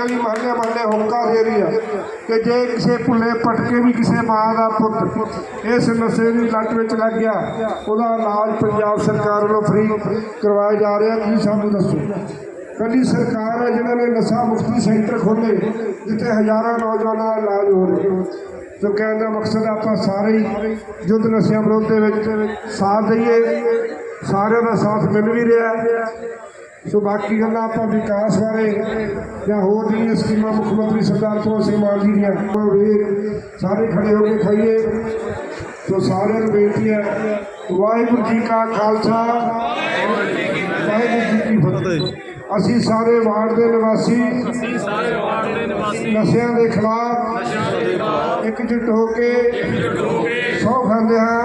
ਗਲੀ ਮਹੱਲੇ ਮਹੱਲੇ ਹੋਕਾ ਦੇ ਰਹੀ ਹੈ ਕਿ ਜੇ ਕਿਸੇ ਭੁੱਲੇ ਭਟਕੇ ਵੀ ਕਿਸੇ ਮਾਂ ਦਾ ਪੁੱਤ ਇਸ ਨਸ਼ੇ ਦੀ ਲੱਤ ਵਿੱਚ ਲੱਗ ਗਿਆ, ਉਹਦਾ ਇਲਾਜ ਪੰਜਾਬ ਸਰਕਾਰ ਵੱਲੋਂ ਫ੍ਰੀ ਕਰਵਾਇਆ ਜਾ ਰਿਹਾ। ਤੁਸੀਂ ਸਾਨੂੰ ਦੱਸੋ? ਕੱਲੀ ਸਰਕਾਰ ਹੈ ਜਿਨ੍ਹਾਂ ਨੇ ਨਸ਼ਾ ਮੁਕਤੀ ਸੈਂਟਰ ਖੋਲ੍ਹੇ, ਜਿੱਥੇ ਹਜ਼ਾਰਾਂ ਨੌਜਵਾਨਾਂ ਦਾ ਇਲਾਜ ਹੋ ਰਿਹਾ। ਜੋ ਕਹਿਣ ਦਾ ਮਕਸਦ ਆਪਾਂ ਸਾਰੇ ਹੀ ਯੁੱਧ ਨਸ਼ਿਆਂ ਵਿਰੋਧ ਦੇ ਵਿੱਚ ਸਾਥ ਦਈਏ। ਸਾਰਿਆਂ ਦਾ ਸਾਥ ਮਿਲ ਵੀ ਰਿਹਾ ਹੈ। ਸੋ ਬਾਕੀ ਗੱਲਾਂ ਆਪਾਂ ਵਿਕਾਸ ਬਾਰੇ ਜਾਂ ਹੋਰ ਜਿਹੜੀਆਂ ਸਕੀਮਾਂ ਮੁੱਖ ਮੰਤਰੀ ਸਰਦਾਰ ਭਗਵੰਤ ਸਿੰਘ ਮਾਨ ਜੀ ਦੀਆਂ ਉਹ ਵੀ ਸਾਰੇ ਖੜੇ ਹੋ ਕੇ ਖਾਈਏ। ਸੋ ਸਾਰਿਆਂ ਨੂੰ ਬੇਨਤੀ ਹੈ, ਵਾਹਿਗੁਰੂ ਜੀ ਕਾ ਖਾਲਸਾ, ਵਾਹਿਗੁਰੂ ਜੀ ਕੀ ਫਤਿਹ। ਅਸੀਂ ਸਾਰੇ ਵਾਰਡ ਦੇ ਨਿਵਾਸੀ ਅਸੀਂ ਸਾਰੇ ਵਾਰਡ ਦੇ ਨਿਵਾਸੀ ਨਸ਼ਿਆਂ ਦੇ ਖਿਲਾਫ ਇਕਜੁੱਟ ਹੋ ਕੇ ਸਹੁੰ ਖਾਂਦੇ ਹਾਂ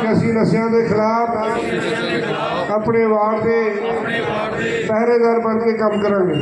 ਕਿ ਅਸੀਂ ਨਸ਼ਿਆਂ ਦੇ ਖਿਲਾਫ ਆਪਣੇ ਵਾਰਡ ਦੇ ਪਹਿਰੇਦਾਰ ਬਣ ਕੇ ਕੰਮ ਕਰਾਂਗੇ।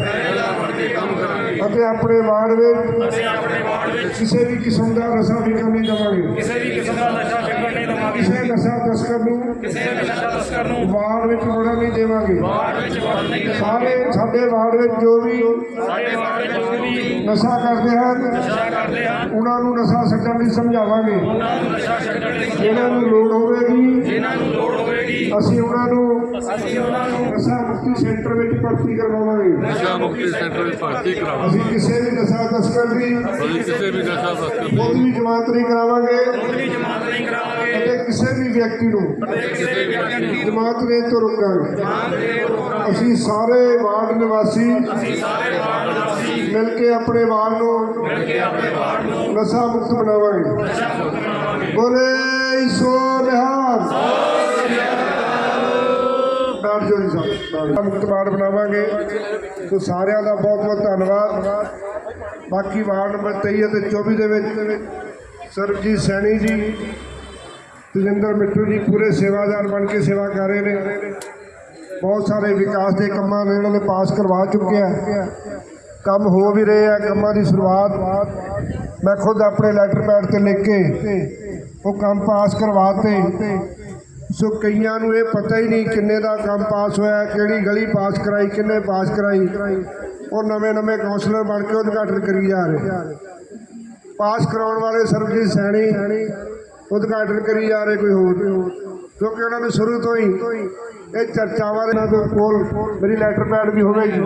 ਅਤੇ ਆਪਣੇ ਵਾਰਡ ਵਿੱਚ ਕਿਸੇ ਵੀ ਕਿਸਮ ਦਾ ਨਸ਼ਾ ਵਿਕਣ ਨਹੀਂ ਦੇਵਾਂਗੇ। ਕਿਸੇ ਵੀ ਕਿਸਮ ਦਾ ਨਸ਼ਾ ਵਿਕਣ ਨਹੀਂ ਦੇਵਾਂਗੇ। ਕਿਸੇ ਨਸ਼ਾ ਤਸਕਰ ਨੂੰ ਕਿਸੇ ਵੀ ਨਸ਼ਾ ਤਸਕਰ ਨੂੰ ਵਾਰਡ ਵਿੱਚ ਵੜਨ ਨਹੀਂ ਦੇਵਾਂਗੇ। ਵਾਰਡ ਵਿੱਚ ਵੜਨ ਨਹੀਂ ਦੇਵਾਂਗੇ। ਸਾਰੇ ਸਾਡੇ ਵਾਰਡ ਵਿੱਚ ਜੋ ਵੀ ਸਾਡੇ ਵਾਰਡ ਵਿੱਚ ਜੋ ਵੀ ਨਸ਼ਾ ਕਰਦੇ ਹਨ ਨਸ਼ਾ ਕਰਦੇ ਹਨ ਉਹਨਾਂ ਨੂੰ ਨਸ਼ਾ ਛੱਡਣ ਲਈ ਸਮਝਾਵਾਂਗੇ। ਉਹਨਾਂ ਨੂੰ ਨਸ਼ਾ ਛੱਡਣ ਲਈ ਜਿਹਨਾਂ ਨੂੰ ਲੋੜ ਹੋਵੇਗੀ ਜਿਨ੍ਹਾਂ ਨੂੰ ਲੋੜ ਹੋਵੇਗੀ ਅਸੀਂ ਉਹਨਾਂ ਨੂੰ ਅਸੀਂ ਉਹਨਾਂ ਨੂੰ ਨਸ਼ਾ ਮੁਕਤੀ ਸੈਂਟਰ ਵਿੱਚ ਭਰਤੀ ਕਰਵਾਵਾਂਗੇ। ਨਸ਼ਾ ਮੁਕਤੀ ਸੈਂਟਰ ਵਿੱਚ ਭਰਤੀ ਕਰਾਵਾਂ ਅਸੀਂ ਕਿਸੇ ਵੀ ਨਸ਼ਾ ਤਸਕਰ ਦੀ ਅਸੀਂ ਕਿਸੇ ਵੀ ਨਸ਼ਾ ਤਸਕਰ ਨੂੰ ਕੋਈ ਵੀ ਜਮਾਤ ਨਹੀਂ ਕਰਾਵਾਂਗੇ। ਕੋਈ ਜਮਾਤ ਨਹੀਂ ਕਰਾਵਾਂਗੇ। ਅਤੇ ਕਿਸੇ ਵੀ ਵਿਅਕਤੀ ਨੂੰ ਕਿਸੇ ਵੀ ਵਿਅਕਤੀ ਨੂੰ ਜਮਾਤ ਦੇ ਤੋਂ ਰੋਕਾਂਗੇ। ਅਸੀਂ ਸਾਰੇ ਵਾਰਡ ਨਿਵਾਸੀ ਸਾਰੇ ਵਾਰਡ ਨਿਵਾਸੀ ਮਿਲ ਕੇ ਆਪਣੇ ਵਾਰਡ ਨੂੰ ਮਿਲ ਕੇ ਆਪਣੇ ਵਾਰਡ ਨੂੰ ਨਸ਼ਾ ਮੁਕਤ ਬਣਾਵਾਂਗੇ। ਬੋਲੇ ਸੋ ਨਿਹਾਲ। ਬੈਠ ਜਾਓ ਜੀ ਸਾਹਿਬ ਮੁਕਤ ਵਾਰਡ ਬਣਾਵਾਂਗੇ। ਸੋ ਸਾਰਿਆਂ ਦਾ ਬਹੁਤ ਬਹੁਤ ਧੰਨਵਾਦ। ਬਾਕੀ ਵਾਰਡ ਨੰਬਰ 23 ਅਤੇ 24 ਦੇ ਵਿੱਚ ਸਰਬਜੀਤ ਸੈਣੀ ਜੀ, ਤਜਿੰਦਰ ਮਿੱਠੂ ਜੀ ਪੂਰੇ ਸੇਵਾਦਾਰ ਬਣ ਕੇ ਸੇਵਾ ਕਰ ਰਹੇ ਨੇ। ਬਹੁਤ ਸਾਰੇ ਵਿਕਾਸ ਦੇ ਕੰਮਾਂ ਨੇ ਇਹਨਾਂ ਨੇ ਪਾਸ ਕਰਵਾ ਚੁੱਕੇ ਆ। ਕੰਮ ਹੋ ਵੀ ਰਹੇ ਆ, ਕੰਮਾਂ ਦੀ ਸ਼ੁਰੂਆਤ। ਮੈਂ ਖੁਦ ਆਪਣੇ ਲੈਟਰ ਪੈਡ ਤੇ ਲਿਖ ਕੇ ਉਹ ਕੰਮ ਪਾਸ ਕਰਵਾਤੇ। ਸੋ ਕਈਆਂ ਨੂੰ ਇਹ ਪਤਾ ਹੀ ਨਹੀਂ ਕਿੰਨੇ ਦਾ ਕੰਮ ਪਾਸ ਹੋਇਆ, ਕਿਹੜੀ ਗਲੀ ਪਾਸ ਕਰਾਈ, ਕਿੰਨੇ ਪਾਸ ਕਰਾਈ। ਉਹ ਨਵੇਂ ਨਵੇਂ ਕਾਉਂਸਲਰ ਬਣ ਕੇ ਉਦਘਾਟਨ ਕਰੀ ਜਾ ਰਹੇ। ਪਾਸ ਕਰਾਉਣ ਵਾਲੇ ਸਰਬਜੀਤ ਸੈਣੀ ਉਦਘਾਟਨ ਕਰੀ ਜਾ ਰਹੇ ਕੋਈ ਹੋਰ। ਕਿਉਂਕਿ ਉਹਨਾਂ ਨੂੰ ਸ਼ੁਰੂ ਤੋਂ ਹੀ ਇਹ ਚਰਚਾਵਾਂ ਦੇ ਨਾਲ ਕੋਲ ਮੇਰੀ ਲੈਟਰ ਪੈਡ ਵੀ ਹੋਵੇਗੀ।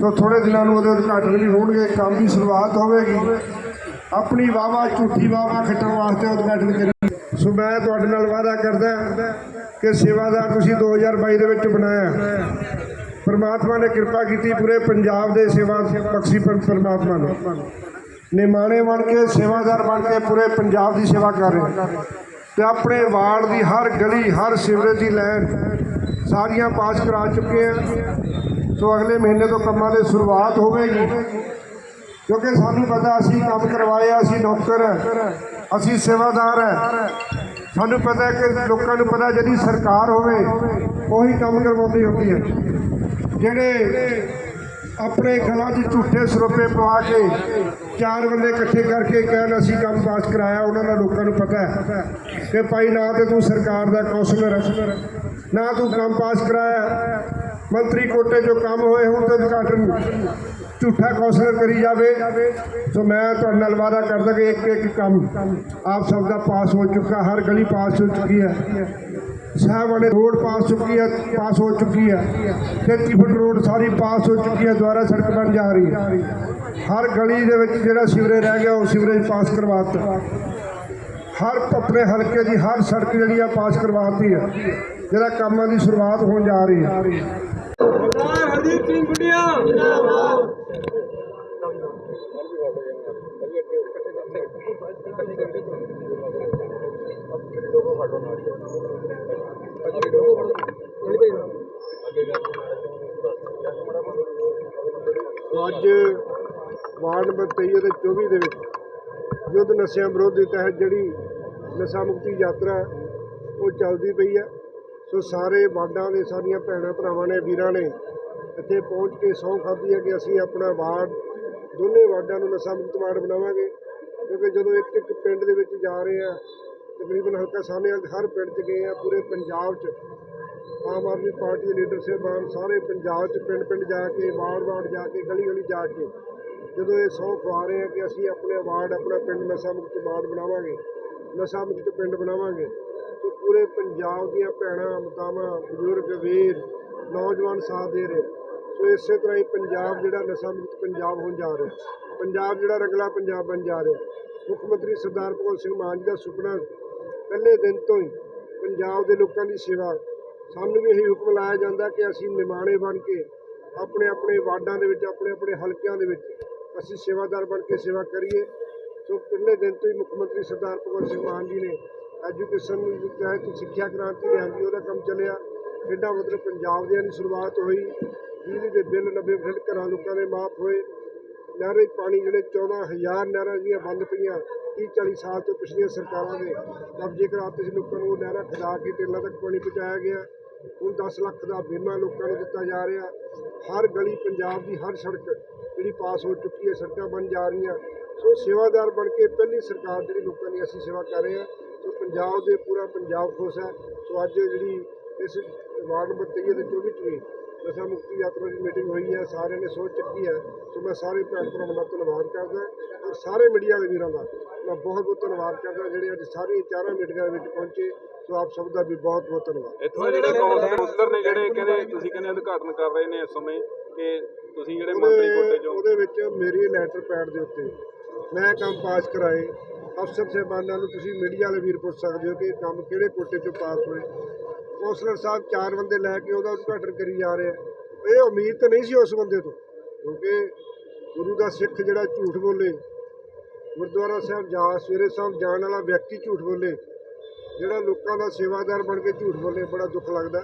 ਤੋ ਥੋੜੇ ਦਿਨਾਂ ਨੂੰ ਉਹਦੇ ਉਦਘਾਟਨ ਵੀ ਹੋਣਗੇ, ਕੰਮ ਦੀ ਸ਼ੁਰੂਆਤ ਹੋਵੇਗੀ। ਆਪਣੀ ਵਾਵਾ ਝੂਠੀ ਵਾਵਾ ਖੱਟਣ ਵਾਸਤੇ ਉਦਘਾਟਨ ਕਰੀ। ਸੋ ਮੈਂ ਤੁਹਾਡੇ ਨਾਲ ਵਾਅਦਾ ਕਰਦਾ ਕਿ ਸੇਵਾਦਾਰ ਤੁਸੀਂ 2022 ਦੇ ਵਿੱਚ ਬਣਾਇਆ। ਪਰਮਾਤਮਾ ਨੇ ਕਿਰਪਾ ਕੀਤੀ ਪੂਰੇ ਪੰਜਾਬ ਦੇ ਸੇਵਾ ਬਖਸ਼ੀ ਪਰ- ਪਰਮਾਤਮਾ ਨੇ। ਨਿਮਾਣੇ ਬਣ ਕੇ, ਸੇਵਾਦਾਰ ਬਣ ਕੇ ਪੂਰੇ ਪੰਜਾਬ ਦੀ ਸੇਵਾ ਕਰ ਰਹੇ ਤੇ ਆਪਣੇ ਵਾਰਡ ਦੀ ਹਰ ਗਲੀ, ਹਰ ਸਿਵਰੇਜ ਦੀ ਲਾਈਨ ਸਾਰੀਆਂ ਪਾਸ ਕਰਾ ਚੁੱਕੇ ਆ। ਸੋ ਅਗਲੇ ਮਹੀਨੇ ਤੋਂ ਕੰਮਾਂ ਦੀ ਸ਼ੁਰੂਆਤ ਹੋਵੇਗੀ। ਕਿਉਂਕਿ ਸਾਨੂੰ ਪਤਾ ਅਸੀਂ ਕੰਮ ਕਰਵਾਏ ਅਸੀਂ ਨੌਕਰ ਹੈ ਅਸੀਂ ਸੇਵਾਦਾਰ ਹੈ। ਸਾਨੂੰ ਪਤਾ ਹੈ ਕਿ ਲੋਕਾਂ ਨੂੰ ਪਤਾ ਜਿਹੜੀ ਸਰਕਾਰ ਹੋਵੇ, ਉਹੀ ਕੰਮ ਕਰਵਾਉਂਦੀ ਹੁੰਦੀ ਹੈ। ਜਿਹੜੇ ਆਪਣੇ ਗਲਾਂ 'ਚ ਝੂਠੇ ਸਰੋਪੇ ਪਵਾ ਕੇ ਚਾਰ ਬੰਦੇ ਇਕੱਠੇ ਕਰਕੇ ਕਹਿਣ ਅਸੀਂ ਕੰਮ ਪਾਸ ਕਰਾਇਆ, ਉਹਨਾਂ ਦਾ ਲੋਕਾਂ ਨੂੰ ਪਤਾ ਹੈ। ਕਿ ਭਾਈ, ਨਾ ਤੇ ਤੂੰ ਸਰਕਾਰ ਦਾ ਕੌਂਸਲਰ ਹੈ। ਨਾ ਤੂੰ ਕੰਮ ਪਾਸ ਕਰਾਇਆ। ਮੰਤਰੀ ਕੋਟੇ ਜੋ ਕੰਮ ਹੋਏ ਹੁਣ ਤੇ ਉਦਘਾਟਨ। ਝੂਠਾ ਕੌਂਸਲਰ ਕਰੀ ਜਾਵੇ। ਸੋ ਮੈਂ ਤੁਹਾਡੇ ਨਾਲ ਵਾਅਦਾ ਕਰਦਾ ਕਿ ਇੱਕ ਇੱਕ ਕੰਮ ਆਪ ਸਭ ਦਾ ਪਾਸ ਹੋ ਚੁੱਕਾ, ਹਰ ਗਲੀ ਪਾਸ ਹੋ ਚੁੱਕੀ ਹੈ। ਸਾਹਿਬ ਵਾਲੇ ਰੋਡ ਪਾਸ ਚੁੱਕੀ ਹੈ, ਪਾਸ ਹੋ ਚੁੱਕੀ ਹੈ। 33 ਫੁੱਟ ਰੋਡ ਸਾਰੀ ਪਾਸ ਹੋ ਚੁੱਕੀ ਹੈ ਦੁਆਰਾ ਸੜਕ ਬਣ ਜਾ ਰਹੀ ਹੈ। ਹਰ ਗਲੀ ਦੇ ਵਿੱਚ ਜਿਹੜਾ ਸੀਵਰੇਜ ਰਹਿ ਗਿਆ, ਉਹ ਸੀਵਰੇਜ ਪਾਸ ਕਰਵਾਤਾ। ਹਰ ਆਪਣੇ ਹਲਕੇ ਦੀ, ਹਰ ਸੜਕ ਜਿਹੜੀ ਆ, ਪਾਸ ਕਰਵਾਤੀ ਹੈ। ਜਿਹੜਾ ਕੰਮਾਂ ਦੀ ਸ਼ੁਰੂਆਤ ਹੋਣ ਜਾ ਰਹੀ ਹੈ। ਹਰਦੀਪ ਸਿੰਘ ਗੁੱਡੀਆ ਅੱਜ ਵਾਰਡ ਨੰਬਰ 23 ਅਤੇ 24 ਦੇ ਵਿੱਚ ਯੁੱਧ ਨਸ਼ਿਆਂ ਵਿਰੋਧ ਦੇ ਤਹਿਤ ਜਿਹੜੀ ਨਸ਼ਾ ਮੁਕਤੀ ਯਾਤਰਾ ਉਹ ਚੱਲਦੀ ਪਈ ਹੈ। ਸੋ ਸਾਰੇ ਵਾਰਡਾਂ ਦੇ ਸਾਰੀਆਂ ਭੈਣਾਂ ਭਰਾਵਾਂ ਨੇ, ਵੀਰਾਂ ਨੇ ਇੱਥੇ ਪਹੁੰਚ ਕੇ ਸਹੁੰ ਖਾਧੀ ਹੈ ਕਿ ਅਸੀਂ ਆਪਣਾ ਵਾਰਡ ਦੋਨੇ ਵਾਰਡਾਂ ਨੂੰ ਨਸ਼ਾ ਮੁਕਤ ਵਾਰਡ ਬਣਾਵਾਂਗੇ, ਕਿਉਂਕਿ ਜਦੋਂ ਇੱਕ ਇੱਕ ਪਿੰਡ ਦੇ ਵਿੱਚ ਜਾ ਰਹੇ ਆ, ਤਕਰੀਬਨ ਹਲਕਾ ਸਾਹਮਣੇ ਹਰ ਪਿੰਡ 'ਚ ਗਏ ਆ, ਪੂਰੇ ਪੰਜਾਬ 'ਚ। ਆਮ ਆਦਮੀ ਪਾਰਟੀ ਦੇ ਲੀਡਰ ਸਾਹਿਬਾਨ ਸਾਰੇ ਪੰਜਾਬ 'ਚ ਪਿੰਡ ਪਿੰਡ ਜਾ ਕੇ, ਵਾਰਡ ਵਾਰਡ ਜਾ ਕੇ, ਗਲੀ ਗਲੀ ਜਾ ਕੇ, ਜਦੋਂ ਇਹ ਸਹੁੰ ਖਵਾ ਰਹੇ ਆ ਕਿ ਅਸੀਂ ਆਪਣੇ ਵਾਰਡ, ਆਪਣਾ ਪਿੰਡ ਨਸ਼ਾ ਮੁਕਤ ਵਾਰਡ ਬਣਾਵਾਂਗੇ, ਨਸ਼ਾ ਮੁਕਤ ਪਿੰਡ ਬਣਾਵਾਂਗੇ, ਤੇ ਪੂਰੇ ਪੰਜਾਬ ਦੀਆਂ ਭੈਣਾਂ, ਮਾਤਾਵਾਂ, ਬਜ਼ੁਰਗ, ਵੀਰ, ਨੌਜਵਾਨ ਸਾਥ ਦੇ ਰਹੇ। ਸੋ ਇਸੇ ਤਰ੍ਹਾਂ ਹੀ ਪੰਜਾਬ ਜਿਹੜਾ ਨਸ਼ਾ ਮੁਕਤ ਪੰਜਾਬ ਹੋਣ ਜਾ ਰਿਹਾ। ਪੰਜਾਬ ਜਿਹੜਾ ਰੰਗਲਾ ਪੰਜਾਬ ਬਣ ਜਾ ਰਿਹਾ। ਮੁੱਖ ਮੰਤਰੀ ਸਰਦਾਰ ਭਗਵੰਤ ਸਿੰਘ ਮਾਨ ਜੀ ਦਾ ਸੁਪਨਾ ਪਹਿਲੇ ਦਿਨ ਤੋਂ ਹੀ ਪੰਜਾਬ ਦੇ ਲੋਕਾਂ ਦੀ ਸੇਵਾ। ਸਾਨੂੰ ਵੀ ਇਹੀ ਹੁਕਮ ਲਾਇਆ ਜਾਂਦਾ ਕਿ ਅਸੀਂ ਨਿਮਾਣੇ ਬਣ ਕੇ ਆਪਣੇ ਆਪਣੇ ਵਾਰਡਾਂ ਦੇ ਵਿੱਚ, ਆਪਣੇ ਆਪਣੇ ਹਲਕਿਆਂ ਦੇ ਵਿੱਚ ਅਸੀਂ ਸੇਵਾਦਾਰ ਬਣ ਕੇ ਸੇਵਾ ਕਰੀਏ। ਸੋ ਪਹਿਲੇ ਦਿਨ ਤੋਂ ਹੀ ਮੁੱਖ ਮੰਤਰੀ ਸਰਦਾਰ ਭਗਵੰਤ ਸਿੰਘ ਮਾਨ ਜੀ ਨੇ ਐਜੂਕੇਸ਼ਨ ਦੇ ਤਹਿਤ ਸਿੱਖਿਆ ਕ੍ਰਾਂਤੀ ਲਿਆਂਦੀ, ਉਹਦਾ ਕੰਮ ਚੱਲਿਆ। ਖੇਡਾਂ ਮਤਲਬ ਪੰਜਾਬ ਦੀਆਂ ਦੀ ਸ਼ੁਰੂਆਤ ਹੋਈ। ਬਿਜਲੀ ਦੇ ਬਿੱਲ 90% ਘਰਾਂ ਲੋਕਾਂ ਦੇ ਮਾਫ ਹੋਏ। ਨਹਿਰੀ ਪਾਣੀ ਜਿਹੜੇ 14000 ਨਹਿਰਾਂ ਜਿਹੜੀਆਂ ਬੰਦ ਪਈਆਂ 30 40 ਸਾਲ ਤੋਂ ਪਿਛਲੀਆਂ ਸਰਕਾਰਾਂ ਨੇ ਕਬਜ਼ੇ ਕਰਾਤੇ ਸੀ ਲੋਕਾਂ ਨੂੰ ਉਹ ਨਹਿਰਾਂ ਖਿਲਾ ਕੇ ਟੇਲਾਂ ਤੱਕ ਪਾਣੀ ਪਹੁੰਚਾਇਆ ਗਿਆ, ਹੁਣ 10 ਲੱਖ ਦਾ ਬੀਮਾ ਲੋਕਾਂ ਨੂੰ ਦਿੱਤਾ ਜਾ ਰਿਹਾ। ਹਰ ਗਲੀ ਪੰਜਾਬ ਦੀ ਹਰ ਸੜਕ ਜਿਹੜੀ ਪਾਸ ਹੋ ਚੁੱਕੀ ਹੈ, ਸੜਕਾਂ ਬਣ ਜਾ ਰਹੀਆਂ। ਸੋ ਸੇਵਾਦਾਰ ਬਣ ਕੇ ਪਹਿਲੀ ਸਰਕਾਰ ਜਿਹੜੀ ਲੋਕਾਂ ਦੀ ਅਸੀਂ ਸੇਵਾ ਕਰ ਰਹੇ ਹਾਂ। ਸੋ ਪੰਜਾਬ ਦੇ ਪੂਰਾ ਪੰਜਾਬ ਖੁਸ਼ ਹੈ। ਸੋ ਅੱਜ ਜਿਹੜੀ ਇਸ ਵਾਰਡ ਨੰਬਰ 23 ਤੇ 24 ਚ ਨਸ਼ਾ ਮੁਕਤੀ ਯਾਤਰਾ ਦੀ ਮੀਟਿੰਗ ਹੋਈ ਹੈ ਸਾਰਿਆਂ ਨੇ ਸੋਚ ਚੱਕੀ ਹੈ। ਸੋ ਮੈਂ ਸਾਰੇ ਭੈਣ ਭਰਾਵਾਂ ਦਾ ਧੰਨਵਾਦ ਕਰਦਾ ਔਰ ਸਾਰੇ ਮੀਡੀਆ ਵਾਲੇ ਵੀਰਾਂ ਦਾ ਮੈਂ ਬਹੁਤ ਬਹੁਤ ਧੰਨਵਾਦ ਕਰਦਾ ਜਿਹੜੇ ਅੱਜ ਸਾਰੀਆਂ ਚਾਰਾਂ ਮੀਟਿੰਗਾਂ ਦੇ ਵਿੱਚ ਪਹੁੰਚੇ। ਸੋ ਆਪ ਸਭ ਦਾ ਵੀ ਬਹੁਤ ਬਹੁਤ ਧੰਨਵਾਦ। ਇੱਥੋਂ ਜਿਹੜੇ ਕਾਉਂਸਲਰ ਨੇ ਜਿਹੜੇ ਕਹਿੰਦੇ ਤੁਸੀਂ ਕਹਿੰਦੇ ਉਦਘਾਟਨ ਕਰ ਰਹੇ ਨੇ ਇਸ ਸਮੇਂ ਕਿ ਤੁਸੀਂ ਜਿਹੜੇ ਮੰਤਰੀ ਕੋਟੇ ਚੋਂ ਉਹਦੇ ਵਿੱਚ ਮੇਰੀ ਲੈਟਰ ਪੈਡ ਦੇ ਉੱਤੇ ਮੈਂ ਕੰਮ ਪਾਸ ਕਰਾਏ। ਅਫਸਰ ਸਾਹਿਬਾਨਾਂ ਨੂੰ ਤੁਸੀਂ ਮੀਡੀਆ ਵਾਲੇ ਵੀਰ ਪੁੱਛ ਸਕਦੇ ਹੋ ਕਿ ਕੰਮ ਕਿਹੜੇ ਕੋਟੇ ਚੋਂ ਪਾਸ ਹੋਏ। ਕੌਂਸਲਰ ਸਾਹਿਬ ਚਾਰ ਬੰਦੇ ਲੈ ਕੇ ਉਹਦਾ ਉਦਘਾਟਨ ਕਰੀ ਜਾ ਰਹੇ ਆ। ਇਹ ਉਮੀਦ ਤਾਂ ਨਹੀਂ ਸੀ ਉਸ ਬੰਦੇ ਤੋਂ, ਕਿਉਂਕਿ ਗੁਰੂ ਦਾ ਸਿੱਖ ਜਿਹੜਾ ਝੂਠ ਬੋਲੇ, ਗੁਰਦੁਆਰਾ ਸਾਹਿਬ ਜਾ, ਸਵੇਰੇ ਸਾਹਿਬ ਜਾਣ ਵਾਲਾ ਵਿਅਕਤੀ ਝੂਠ ਬੋਲੇ, ਜਿਹੜਾ ਲੋਕਾਂ ਦਾ ਸੇਵਾਦਾਰ ਬਣ ਕੇ ਝੂਠ ਬੋਲੇ, ਬੜਾ ਦੁੱਖ ਲੱਗਦਾ।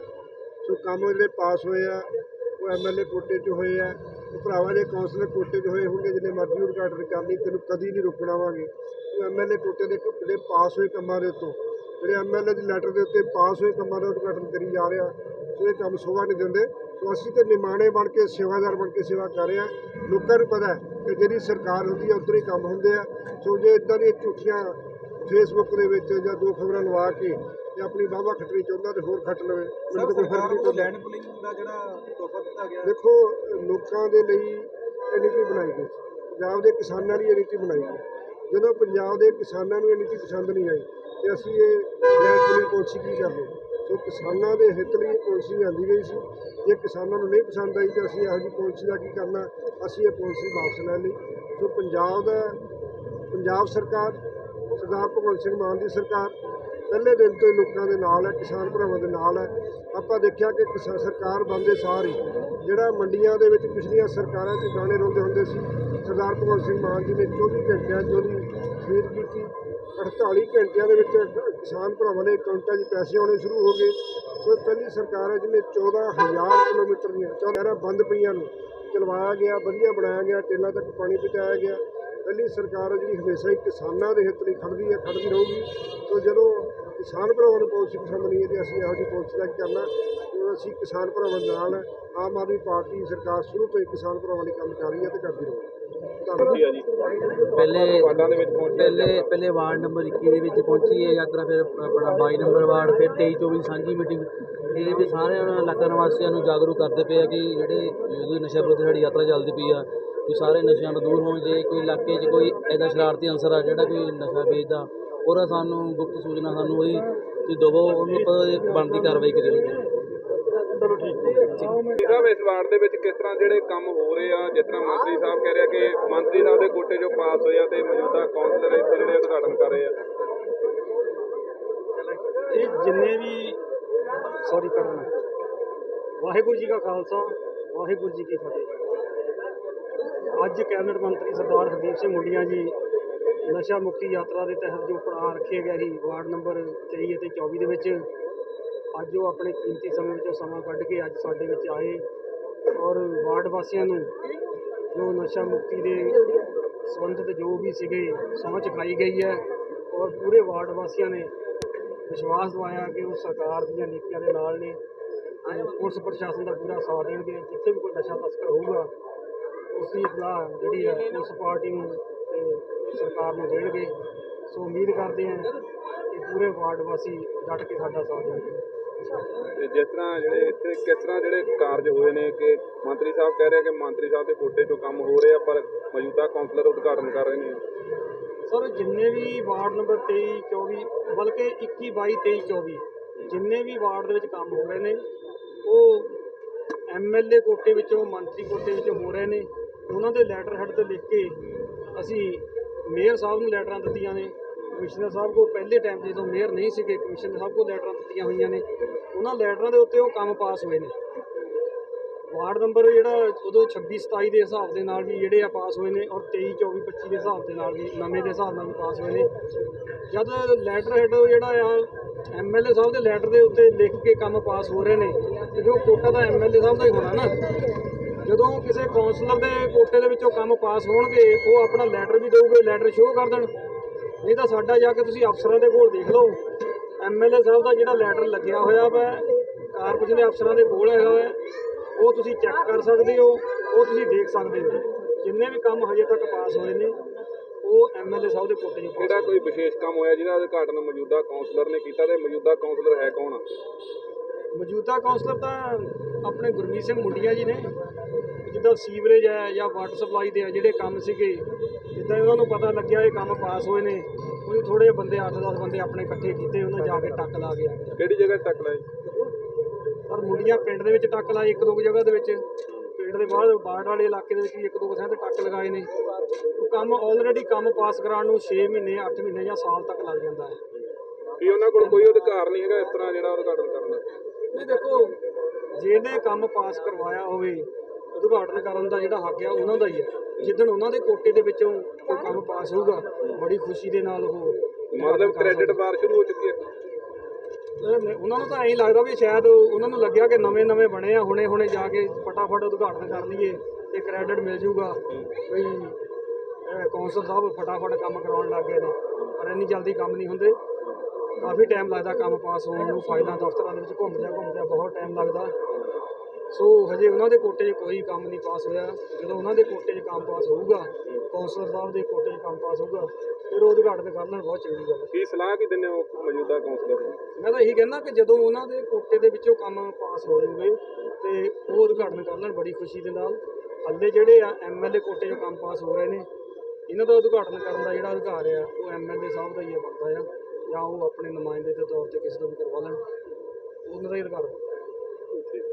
ਸੋ ਕੰਮ ਜਿਹੜੇ ਪਾਸ ਹੋਏ ਆ, ਉਹ ਐਮਐਲਏ ਕੋਟੇ 'ਚ ਹੋਏ ਆ, ਉਹ ਭਰਾਵਾਂ ਦੇ ਕੌਂਸਲਰ ਕੋਟੇ 'ਚ ਹੋਏ ਹੋਣਗੇ ਜਿੰਨੇ ਮਰਜ਼ੀ ਉਦਘਾਟਨ ਕਰ ਲਈ, ਤੈਨੂੰ ਕਦੀ ਨਹੀਂ ਰੋਕਣਾਵਾਂਗੇ ਉਹ ਐਮਐਲਏ ਕੋਟੇ ਦੇ ਕ- ਜਿਹੜੇ ਪਾਸ ਹੋਏ ਕੰਮਾਂ ਦੇ ਉੱਤੋਂ ਜਿਹੜੇ ਐਮਐਲਏ ਦੀ ਲੈਟਰ ਦੇ ਉੱਤੇ ਪਾਸ ਹੋਏ ਕੰਮਾਂ ਦਾ ਉਦਘਾਟਨ ਕਰੀ ਜਾ ਰਿਹਾ। ਸੋ ਇਹ ਕੰਮ ਸੋਭਾ ਨਹੀਂ ਦਿੰਦੇ। ਸੋ ਅਸੀਂ ਤੇ ਨਿਮਾਣੇ ਬਣ ਕੇ ਸੇਵਾਦਾਰ ਬਣ ਕੇ ਸੇਵਾ ਕਰ ਰਹੇ ਹਾਂ। ਲੋਕਾਂ ਨੂੰ ਪਤਾ ਹੈ ਕਿ ਜਿਹੜੀ ਸਰਕਾਰ ਹੁੰਦੀ ਹੈ ਉੱਧਰ ਹੀ ਕੰਮ ਹੁੰਦੇ ਆ। ਸੋ ਜੇ ਇਦਾਂ ਦੀਆਂ ਝੂਠੀਆਂ ਫੇਸਬੁੱਕ ਦੇ ਵਿੱਚ ਜਾਂ ਦੋ ਖਬਰਾਂ ਲਵਾ ਕੇ ਤੇ ਆਪਣੀ ਵਾਹਵਾ ਖੱਟਣੀ ਚਾਹੁੰਦਾ ਤੇ ਹੋਰ ਖੱਟ ਲਵੇ ਮੈਨੂੰ ਤਾਂ ਕੋਈ ਫ਼ਰਕ ਨਹੀਂ ਪੈਂਦਾ। ਲੈਂਡ ਪੁਲਿੰਗ ਦਾ ਜਿਹੜਾ ਤੋਹਫਾ ਦਿੱਤਾ ਗਿਆ। ਦੇਖੋ ਲੋਕਾਂ ਦੇ ਲਈ ਇਹ ਨੀਤੀ ਬਣਾਈ ਗਈ ਪੰਜਾਬ ਦੇ ਕਿਸਾਨਾਂ ਲਈ ਇਹ ਨੀਤੀ ਬਣਾਈ ਗਈ। ਜਦੋਂ ਪੰਜਾਬ ਦੇ ਕਿਸਾਨਾਂ ਨੂੰ ਇਹ ਨੀਤੀ ਪਸੰਦ ਨਹੀਂ ਆਈ, ਤੇ ਅਸੀਂ ਇਹ ਲੈਂਡ ਪੁਲਿੰਗ ਪਾਲਿਸੀ ਕੀ ਕਰਦੇ ਸੋ ਕਿਸਾਨਾਂ ਦੇ ਹਿੱਤ ਲਈ ਇਹ ਪਾਲਿਸੀ ਲਿਆਂਦੀ ਗਈ ਸੀ। ਜੇ ਕਿਸਾਨਾਂ ਨੂੰ ਨਹੀਂ ਪਸੰਦ ਆਈ, ਤਾਂ ਅਸੀਂ ਇਹੋ ਜਿਹੀ ਪਾਲਿਸੀ ਦਾ ਕੀ ਕਰਨਾ? ਅਸੀਂ ਇਹ ਪਾਲਿਸੀ ਵਾਪਸ ਲੈ ਲਈ। ਸੋ ਪੰਜਾਬ ਦਾ, ਪੰਜਾਬ ਸਰਕਾਰ, ਸਰਦਾਰ ਭਗਵੰਤ ਸਿੰਘ ਮਾਨ ਦੀ ਸਰਕਾਰ ਪਹਿਲੇ ਦਿਨ ਤੋਂ ਹੀ ਲੋਕਾਂ ਦੇ ਨਾਲ ਹੈ, ਕਿਸਾਨ ਭਰਾਵਾਂ ਦੇ ਨਾਲ ਹੈ। ਆਪਾਂ ਦੇਖਿਆ ਕਿ ਕਿਸਾ- ਸਰਕਾਰ ਬਣਦੇ ਸਾਰੇ ਜਿਹੜਾ ਮੰਡੀਆਂ ਦੇ ਵਿੱਚ ਪਿਛਲੀਆਂ ਸਰਕਾਰਾਂ 'ਚ ਗਾਣੇ ਰੋਂਦੇ ਹੁੰਦੇ ਸੀ, ਸਰਦਾਰ ਭਗਵੰਤ ਸਿੰਘ ਮਾਨ ਜੀ ਨੇ 24 ਘੰਟਿਆਂ 'ਚ ਉਹਦੀ ਖਰੀਦ ਕੀਤੀ। 48 ਘੰਟਿਆਂ ਦੇ ਵਿੱਚ ਕਿਸਾਨ ਭਰਾਵਾਂ ਦੇ ਅਕਾਊਂਟਾਂ 'ਚ ਪੈਸੇ ਆਉਣੇ ਸ਼ੁਰੂ ਹੋ ਗਏ। ਸੋ ਪਹਿਲੀ ਸਰਕਾਰ ਹੈ ਜਿਹਨੇ 14000 ਕਿਲੋਮੀਟਰ ਦੀਆਂ ਚੌਦਾਂ ਬੰਦ ਪਈਆਂ ਨੂੰ ਚਲਵਾਇਆ ਗਿਆ, ਵਧੀਆ ਬਣਾਇਆ ਗਿਆ, ਟੇਲਾਂ ਤੱਕ ਪਾਣੀ ਪਹੁੰਚਾਇਆ ਗਿਆ। ਪਹਿਲੀ ਸਰਕਾਰ ਹੈ ਜਿਹੜੀ ਹਮੇਸ਼ਾ ਹੀ ਕਿਸਾਨਾਂ ਦੇ ਹਿੱਤ ਲਈ ਖੜਦੀ ਹੈ ਖੜਦੀ ਰਹੂਗੀ। ਸੋ ਜਦੋਂ ਕਿਸਾਨ ਭਰਾਵਾਂ ਨੂੰ ਪਾਲਿਸੀ ਪਸੰਦ ਨਹੀਂ ਹੈ ਤੇ ਅਸੀਂ ਇਹੋ ਜਿਹੀ ਪਾਲਿਸੀ ਦਾ ਕੀ ਕਰਨਾ? ਤੇ ਅਸੀਂ ਕਿਸਾਨ ਭਰਾਵਾਂ ਦੇ ਨਾਲ। ਆਮ ਆਦਮੀ ਪਾਰਟੀ ਸਰਕਾਰ ਸ਼ੁਰੂ ਤੋਂ ਹੀ ਕਿਸਾਨ ਭਰਾਵਾਂ ਲਈ ਕੰਮ ਕਰ ਰਹੀ ਹੈ ਤੇ ਕਰਦੀ ਰਹੂਗੀ। ਪਹਿਲੇ ਵਾਰਡਾਂ ਦੇ ਵਿੱਚ ਪਹੁੰਚੇ ਪਹਿਲੇ ਪਹਿਲੇ ਵਾਰਡ ਨੰਬਰ 21 ਦੇ ਵਿੱਚ ਪਹੁੰਚੀ ਹੈ ਯਾਤਰਾ ਫਿਰ ਆਪਣਾ 22 ਨੰਬਰ ਵਾਰਡ ਫਿਰ 23 24 ਸਾਂਝੀ ਮੀਟਿੰਗ। ਇਹਦੇ ਵਿੱਚ ਸਾਰਿਆਂ ਨੂੰ ਇਲਾਕਾ ਨਿਵਾਸੀਆਂ ਨੂੰ ਜਾਗਰੂਕ ਕਰਦੇ ਪਏ ਆ ਕਿ ਜਿਹੜੇ ਨਸ਼ਾ ਵਿਰੁੱਧ ਸਾਡੀ ਯਾਤਰਾ ਚੱਲਦੀ ਪਈ ਆ ਵੀ ਸਾਰੇ ਨਸ਼ਿਆਂ ਤੋਂ ਦੂਰ ਹੋਣ ਜੇ ਕੋਈ ਇਲਾਕੇ 'ਚ ਕੋਈ ਐਦਾ ਸ਼ਰਾਰਤੀ ਅਨਸਰ ਆ ਜਿਹੜਾ ਕੋਈ ਨਸ਼ਾ ਵੇਚਦਾ ਉਹਦਾ ਸਾਨੂੰ ਗੁਪਤ ਸੂਚਨਾ ਸਾਨੂੰ ਉਹਦੀ ਤੁਸੀਂ ਦਵੋ ਉਹਨੂੰ ਆਪਾਂ ਬਣਦੀ ਕਾਰਵਾਈ ਕਰੀ ਸਾਹਿਬ ਇਸ ਵਾਰਡ ਦੇ ਵਿੱਚ ਕਿਸ ਤਰ੍ਹਾਂ ਜਿਹੜੇ ਕੰਮ ਹੋ ਰਹੇ ਆ? ਜਿਸ ਤਰ੍ਹਾਂ ਮੰਤਰੀ ਸਾਹਿਬ ਕਹਿ ਰਿਹਾ ਕਿ ਮੰਤਰੀ ਸਾਹਿਬ ਦੇ ਕੋਟੇ ਚੋਂ ਪਾਸ ਹੋਇਆ ਤੇ ਮੌਜੂਦਾ ਕਾਉਂਸਲਰ ਇੱਥੇ ਜਿਹੜੇ ਉਦਘਾਟਨ ਕਰ ਰਹੇ ਆ। ਇਹ ਜਿੰਨੇ ਵੀ ਸੌਰੀ ਕਰਨਾ। ਵਾਹਿਗੁਰੂ ਜੀ ਕਾ ਖਾਲਸਾ ਵਾਹਿਗੁਰੂ ਜੀ ਕੀ ਫਤਿਹ। ਅੱਜ ਕੈਬਨਿਟ ਮੰਤਰੀ ਸਰਦਾਰ ਹਰਦੀਪ ਸਿੰਘ ਮੁੰਡੀਆਂ ਜੀ ਨਸ਼ਾ ਮੁਕਤੀ ਯਾਤਰਾ ਦੇ ਤਹਿਤ ਜੋ ਪੜਾਅ ਰੱਖੇ ਗਏ ਸੀ, ਵਾਰਡ ਨੰਬਰ 23 ਅਤੇ 24 ਦੇ ਵਿੱਚ, ਅੱਜ ਉਹ ਆਪਣੇ ਕੀਮਤੀ ਸਮੇਂ ਵਿੱਚੋਂ ਸਮਾਂ ਕੱਢ ਕੇ ਅੱਜ ਸਾਡੇ ਵਿੱਚ ਆਏ ਔਰ ਵਾਰਡ ਵਾਸੀਆਂ ਨੂੰ ਜੋ ਨਸ਼ਾ ਮੁਕਤੀ ਦੇ ਸੰਬੰਧਿਤ ਜੋ ਵੀ ਸੀਗੇ, ਸਮਝ ਚੁਕਾਈ ਗਈ ਹੈ ਔਰ ਪੂਰੇ ਵਾਰਡ ਵਾਸੀਆਂ ਨੇ ਵਿਸ਼ਵਾਸ ਦਿਵਾਇਆ ਕਿ ਉਹ ਸਰਕਾਰ ਦੀਆਂ ਨੀਤੀਆਂ ਦੇ ਨਾਲ ਨੇ ਪੁਲਿਸ ਪ੍ਰਸ਼ਾਸਨ ਦਾ ਪੂਰਾ ਸਾਥ ਦੇਣਗੇ, ਜਿੱਥੇ ਵੀ ਕੋਈ ਨਸ਼ਾ ਤਸਕਰ ਹੋਊਗਾ ਉਸ ਦੀ ਇਤਲਾਹ ਜਿਹੜੀ ਹੈ ਪੁਲਿਸ ਪਾਰਟੀ ਨੂੰ ਤੇ ਸਰਕਾਰ ਨੂੰ ਦੇਣਗੇ ਸੋ ਉਮੀਦ ਕਰਦੇ ਹਾਂ ਕਿ ਪੂਰੇ ਵਾਰਡ ਵਾਸੀ ਡਟ ਕੇ ਸਾਡਾ ਸਾਥ ਦੇਣਗੇ। ਤੇ ਜਿਸ ਤਰ੍ਹਾਂ ਜਿਹੜੇ ਇੱਥੇ ਕਿਸ ਤਰ੍ਹਾਂ ਜਿਹੜੇ ਕਾਰਜ ਹੋਏ ਨੇ ਕਿ ਮੰਤਰੀ ਸਾਹਿਬ ਕਹਿ ਰਹੇ ਕਿ ਮੰਤਰੀ ਸਾਹਿਬ ਦੇ ਕੋਟੇ 'ਚੋਂ ਕੰਮ ਹੋ ਰਹੇ ਪਰ ਮੌਜੂਦਾ ਕਾਉਂਸਲਰ ਉਦਘਾਟਨ ਕਰ ਰਹੇ ਨੇ। ਸਰ ਜਿੰਨੇ ਵੀ ਵਾਰਡ ਨੰਬਰ 23 24 ਬਲਕਿ 21 22 23 24 ਜਿੰਨੇ ਵੀ ਵਾਰਡ ਦੇ ਵਿੱਚ ਕੰਮ ਹੋ ਰਹੇ ਨੇ ਉਹ ਐਮਐਲਏ ਕੋਟੇ ਵਿੱਚੋਂ ਮੰਤਰੀ ਕੋਟੇ ਵਿੱਚੋਂ ਹੋ ਰਹੇ ਨੇ ਉਹਨਾਂ ਦੇ ਲੈਟਰ ਹੈਡ ਤੇ ਲਿਖ ਕੇ ਅਸੀਂ ਮੇਅਰ ਸਾਹਿਬ ਨੂੰ ਲੈਟਰਾਂ ਦਿੱਤੀਆਂ ਨੇ ਕਮਿਸ਼ਨਰ ਸਾਹਿਬ ਕੋ ਪਹਿਲੇ ਟਾਈਮ ਜਦੋਂ ਮੇਅਰ ਨਹੀਂ ਸੀਗੇ ਕਮਿਸ਼ਨਰ ਸਾਹਿਬ ਕੋ ਲੈਟਰਾਂ ਦਿੱਤੀਆਂ ਹੋਈਆਂ ਨੇ, ਉਹਨਾਂ ਲੈਟਰਾਂ ਦੇ ਉੱਤੇ ਉਹ ਕੰਮ ਪਾਸ ਹੋਏ ਨੇ। ਵਾਰਡ ਨੰਬਰ ਜਿਹੜਾ ਉਦੋਂ 26 27 ਦੇ ਹਿਸਾਬ ਦੇ ਨਾਲ ਵੀ ਜਿਹੜੇ ਆ ਪਾਸ ਹੋਏ ਨੇ ਔਰ 23 24 25 ਦੇ ਹਿਸਾਬ ਦੇ ਨਾਲ ਵੀ ਨਵੇਂ ਦੇ ਹਿਸਾਬ ਨਾਲ ਵੀ ਪਾਸ ਹੋਏ ਨੇ। ਜਦ ਲੈਟਰ ਹੈਡ ਜਿਹੜਾ ਆ ਐਮਐਲਏ ਸਾਹਿਬ ਦੇ ਲੈਟਰ ਦੇ ਉੱਤੇ ਲਿਖ ਕੇ ਕੰਮ ਪਾਸ ਹੋ ਰਹੇ ਨੇ, ਤੇ ਉਹ ਕੋਟਾ ਤਾਂ ਐਮਐਲਏ ਸਾਹਿਬ ਦਾ ਹੀ ਹੋਣਾ ਨਾ ਕਾਉਂਸਲਰ ਦੇ ਕੋਟੇ ਦੇ ਵਿੱਚੋਂ ਕੰਮ ਪਾਸ ਹੋਣਗੇ, ਉਹ ਆਪਣਾ ਲੈਟਰ ਵੀ ਦੇਊਗੇ ਲੈਟਰ ਸ਼ੋਅ ਕਰ ਦੇਣ। ਨਹੀਂ ਤਾਂ ਸਾਡਾ ਜਾ ਕੇ ਤੁਸੀਂ ਅਫਸਰਾਂ ਦੇ ਕੋਲ ਦੇਖ ਲਓ। ਐਮਐਲਏ ਸਾਹਿਬ ਦਾ ਜਿਹੜਾ ਲੈਟਰ ਲੱਗਿਆ ਹੋਇਆ ਵਾ, ਕਾਰਪੋਰੇਸ਼ਨ ਦੇ ਅਫਸਰਾਂ ਦੇ ਕੋਲ ਹੈਗਾ ਹੋਇਆ ਉਹ ਤੁਸੀਂ ਚੈੱਕ ਕਰ ਸਕਦੇ ਹੋ, ਉਹ ਤੁਸੀਂ ਦੇਖ ਸਕਦੇ ਹੋ। ਜਿੰਨੇ ਵੀ ਕੰਮ ਹਜੇ ਤੱਕ ਪਾਸ ਹੋਏ ਨੇ, ਉਹ ਐਮਐਲਏ ਸਾਹਿਬ ਦੇ ਕੋਟੇ 'ਚ ਜਿਹੜਾ ਕੋਈ ਵਿਸ਼ੇਸ਼ ਕੰਮ ਹੋਇਆ, ਜਿਹਦਾ ਉਦਘਾਟਨ ਮੌਜੂਦਾ ਕਾਉਂਸਲਰ ਨੇ ਕੀਤਾ ਤੇ ਮੌਜੂਦਾ ਕਾਉਂਸਲਰ ਹੈ ਕੌਣ ਮੌਜੂਦਾ ਕਾਉਂਸਲਰ ਤਾਂ ਆਪਣੇ ਗੁਰਮੀਤ ਸਿੰਘ ਮੁੰਡੀਆਂ ਜੀ ਨੇ ਜਿੱਦਾਂ ਸੀਵਰੇਜ ਹੈ ਜਾਂ ਵਾਟਰ ਸਪਲਾਈ ਦੇ ਆ ਜਿਹੜੇ ਕੰਮ ਸੀਗੇ ਜਿੱਦਾਂ ਉਹਨਾਂ ਨੂੰ ਪਤਾ ਲੱਗਿਆ ਇਹ ਕੰਮ ਪਾਸ ਹੋਏ ਨੇ ਉਹਨੇ ਥੋੜੇ ਬੰਦੇ 8-10 ਬੰਦੇ ਆਪਣੇ ਇਕੱਠੇ ਕੀਤੇ ਉਹਨਾਂ ਜਾ ਕੇ ਟੱਕ ਲਾ ਗਿਆ। ਕਿਹੜੀ ਜਗ੍ਹਾ ਤੱਕ ਲਾਈ ਪਰ ਮੁੰਡੀਆਂ ਪਿੰਡ ਦੇ ਵਿੱਚ ਟੱਕ ਲਾਏ ਇੱਕ ਦੋ ਜਗ੍ਹਾ ਦੇ ਵਿੱਚ। ਪਿੰਡ ਦੇ ਬਾਅਦ ਬਾੜ ਵਾਲੇ ਇਲਾਕੇ ਦੇ ਵਿੱਚ ਵੀ ਇੱਕ ਦੋ ਥਾਂ ਤੇ ਟੱਕ ਲਗਾਏ ਨੇ। ਉਹ ਕੰਮ ਆਲਰੇਡੀ ਕੰਮ ਪਾਸ ਕਰਾਉਣ ਨੂੰ 6 ਮਹੀਨੇ 8 ਮਹੀਨੇ ਜਾਂ ਸਾਲ ਤੱਕ ਲੱਗ ਜਾਂਦਾ ਹੈ। ਵੀ ਉਹਨਾਂ ਕੋਲ ਕੋਈ ਅਧਿਕਾਰ ਨਹੀਂ ਹੈਗਾ ਇਸ ਤਰ੍ਹਾਂ ਜਿਹੜਾ ਉਦਘਾਟਨ ਕਰਨ ਦਾ। ਨਹੀਂ ਦੇਖੋ ਜਿਹਨੇ ਕੰਮ ਪਾਸ ਕਰਵਾਇਆ ਹੋਵੇ ਉਦਘਾਟਨ ਕਰਨ ਦਾ ਜਿਹੜਾ ਹੱਕ ਆ ਉਹਨਾਂ ਦਾ ਹੀ ਹੈ ਜਿੱਦਣ ਉਹਨਾਂ ਦੇ ਕੋਟੇ ਦੇ ਵਿੱਚੋਂ ਕੋਈ ਕੰਮ ਪਾਸ ਹੋਊਗਾ ਬੜੀ ਖੁਸ਼ੀ ਦੇ ਨਾਲ ਉਹ ਮਤਲਬ ਕ੍ਰੈਡਿਟ ਵਾਰ ਸ਼ੁਰੂ ਹੋ ਚੁੱਕੀ ਹੈ। ਉਹਨਾਂ ਨੂੰ ਤਾਂ ਐਂ ਲੱਗਦਾ ਵੀ ਸ਼ਾਇਦ ਉਹਨਾਂ ਨੂੰ ਲੱਗਿਆ ਕਿ ਨਵੇਂ ਨਵੇਂ ਬਣੇ ਆ ਹੁਣੇ ਹੁਣੇ ਜਾ ਕੇ ਫਟਾਫਟ ਉਦਘਾਟਨ ਕਰ ਲਈਏ ਤੇ ਕ੍ਰੈਡਿਟ ਮਿਲ ਜੂਗਾ ਬਈ ਕੌਂਸਲ ਸਾਹਿਬ ਫਟਾਫਟ ਕੰਮ ਕਰਾਉਣ ਲੱਗ ਗਏ ਨੇ ਪਰ ਇੰਨੀ ਜਲਦੀ ਕੰਮ ਨਹੀਂ ਹੁੰਦੇ। ਕਾਫੀ ਟਾਈਮ ਲੱਗਦਾ ਕੰਮ ਪਾਸ ਹੋਣ ਨੂੰ ਫਾਈਲਾਂ ਦਫ਼ਤਰਾਂ ਦੇ ਵਿੱਚ ਘੁੰਮਦਿਆਂ ਘੁੰਮਦਿਆਂ ਬਹੁਤ ਟਾਈਮ ਲੱਗਦਾ। ਸੋ ਹਜੇ ਉਹਨਾਂ ਦੇ ਕੋਟੇ 'ਚ ਕੋਈ ਕੰਮ ਨਹੀਂ ਪਾਸ ਹੋਇਆ। ਜਦੋਂ ਉਹਨਾਂ ਦੇ ਕੋਟੇ 'ਚ ਕੰਮ ਪਾਸ ਹੋਊਗਾ ਕੌਂਸਲਰ ਸਾਹਿਬ ਦੇ ਕੋਟੇ 'ਚ ਕੰਮ ਪਾਸ ਹੋਊਗਾ ਫਿਰ ਉਹ ਉਦਘਾਟਨ ਕਰ ਲੈਣ ਬਹੁਤ ਚੰਗੀ ਗੱਲ ਹੈ। ਕੀ ਸਲਾਹ ਕੀ ਦਿੰਦੇ ਹੋ ਮੌਜੂਦਾ ਕਾਉਂਸਲਰ ਨੂੰ? ਮੈਂ ਤਾਂ ਇਹੀ ਕਹਿੰਦਾ ਕਿ ਜਦੋਂ ਉਹਨਾਂ ਦੇ ਕੋਟੇ ਦੇ ਵਿੱਚੋਂ ਕੰਮ ਪਾਸ ਹੋ ਜਾਵੇ ਤੇ ਉਹ ਉਦਘਾਟਨ ਕਰ ਲੈਣ ਬੜੀ ਖੁਸ਼ੀ ਦੇ ਨਾਲ ਹੱਲੇ ਜਿਹੜੇ ਆ ਐਮਐਲਏ ਕੋਟੇ 'ਚੋਂ ਕੰਮ ਪਾਸ ਹੋ ਰਹੇ ਨੇ ਇਹਨਾਂ ਦਾ ਉਦਘਾਟਨ ਕਰਨ ਦਾ ਜਿਹੜਾ ਅਧਿਕਾਰ ਆ ਉਹ ਐਮਐਲਏ ਸਾਹਿਬ ਦਾ ਹੀ ਬਣਦਾ ਆ। ਜਾਂ ਉਹ ਆਪਣੇ ਨੁਮਾਇੰਦੇ ਦੇ ਤੌਰ ਤੇ ਕਿਸੇ ਤੋਂ ਵੀ ਕਰਵਾ ਲੈਣ, ਉਹਨਾਂ ਦਾ ਹੀ ਅਧਿਕਾਰ ਬਣਦਾ